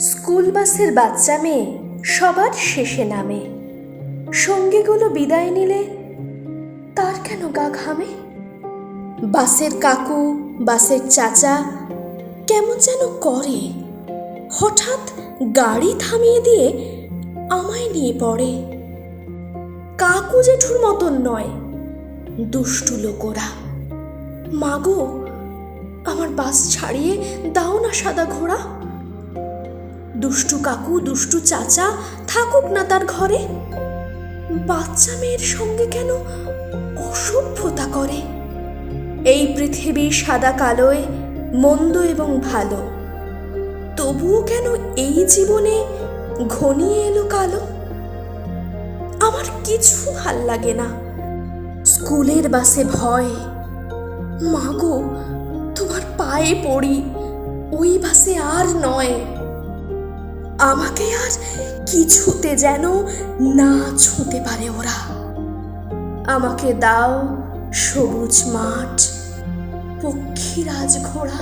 School বাসের বাচ্চা মেয়ে সবার শেষে নামে। সঙ্গীগুলো বিদায় নিলে তার কেন গা ঘামে? বাসের কাকু, বাসের চাচা কেমন যেন করে। হঠাৎ গাড়ি থামিয়ে দিয়ে আমায় নিয়ে পড়ে। কাকু জেঠুর মতন নয়, দুষ্টু লোকরা মাগো, আমার বাস ছাড়িয়ে দাও না সাদা ঘোড়া। দুষ্টু কাকু, দুষ্টু চাচা, থাকুক না তার ঘরে। বাচ্চা মেয়ের সঙ্গে কেন অসভ্যতা করে? এই পৃথিবী সাদা কালোয়, মন্দ এবং ভালো। তবুও কেন এই জীবনে ঘনিয়ে এলো কালো? আমার কিছু ভালো লাগে না। স্কুলের বাসে ভয়। মাগো তোমার পায়ে পড়ি। ওই বাসে আর নয়। আমাকে আর কিছুতে যেন না ছুঁতে পারে ওরা। আমাকে দাও সবুজ মাঠ পক্ষীরাজ ঘোড়া